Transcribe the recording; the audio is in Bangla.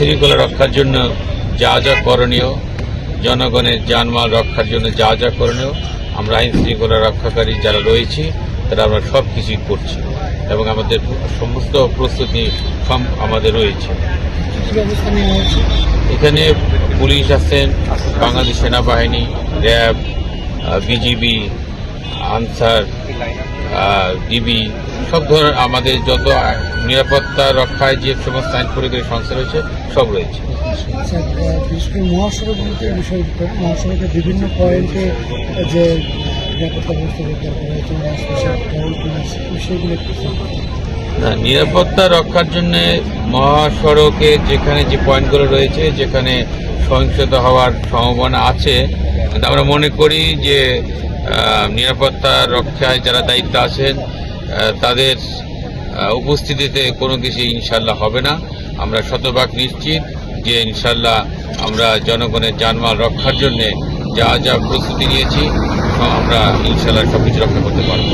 শৃঙ্খলা রক্ষার জন্য যা যা করণীয়, জনগণের জানমাল রক্ষার জন্য যা যা করণীয়, আমরা আইন শৃঙ্খলা রক্ষাকারী যারা রয়েছি, তারা আমরা সব কিছুই করছি এবং আমাদের সমস্ত প্রস্তুতি আমাদের রয়েছে। এখানে পুলিশ আছেন বাংলাদেশ সেনাবাহিনী, র্যাব বিজিবি আনসার ডিবি সব ধরনের আমাদের যত নিরাপত্তা রক্ষায় যে সমস্ত আইন পরিবারের সংস্থা রয়েছে সব রয়েছে আচ্ছা বিশেষ করে মহাসড়কের বিভিন্ন পয়েন্টে যে নিরাপত্তা ব্যবস্থা। না নিরাপত্তা রক্ষার জন্য মহাসড়কে যেখানে যে পয়েন্টগুলো রয়েছে যেখানে সহিংসতা হওয়ার সম্ভাবনা আছে কিন্তু আমরা মনে করি যে নিরাপত্তা রক্ষায় যারা দায়িত্ব আছেন তাদের উপস্থিতিতে কোনো কিছু ইনশাল্লাহ হবে না। আমরা শতভাগ নিশ্চিত যে ইনশাল্লাহ আমরা জনগণের জানমাল রক্ষার জন্যে যা যা প্রস্তুতি নিয়েছি আমরা ইনশাল্লাহ সব কিছু রক্ষা করতে পারব।